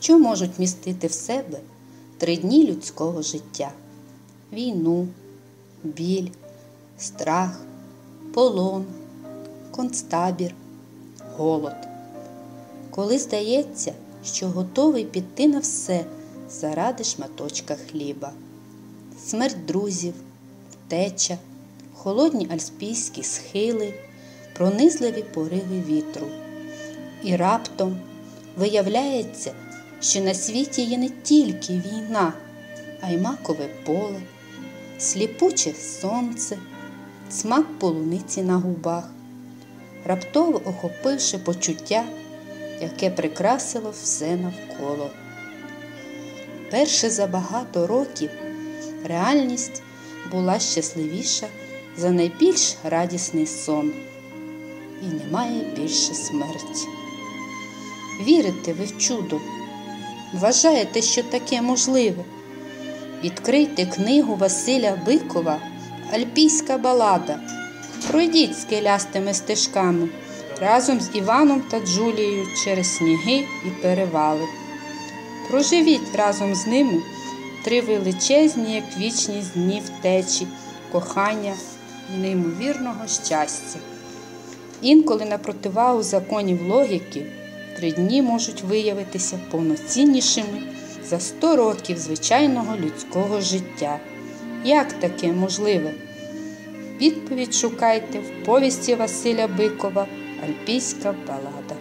що можуть містити в себе три дні людського життя: війну, біль, страх, полон, концтабір, голод. Коли здається, що готовий піти на все заради шматочка хліба, смерть друзів, втеча, холодні альпійські схили, пронизливі пориви вітру. І раптом виявляється, що на світі є не тільки війна, а й макове поле, сліпуче сонце, смак полуниці на губах, раптово охопивши почуття, яке прикрасило все навколо. Перше за багато років реальність була щасливіша за найбільш радісний сон, і немає більше смерті. Вірите ви в чудо, вважаєте, що таке можливе. Відкрийте книгу Василя Бикова Альпійська балада. Пройдіть скелястими стежками разом з Іваном та Джулією через сніги і перевали. Проживіть разом з ними три величезні, як вічність дні втечі, кохання і неймовірного щастя. Інколи на противагу законів логіки три дні можуть виявитися повноціннішими за 100 років звичайного людського життя. Як таке можливе? Відповідь шукайте в повісті Василя Бикова Альпійська балада.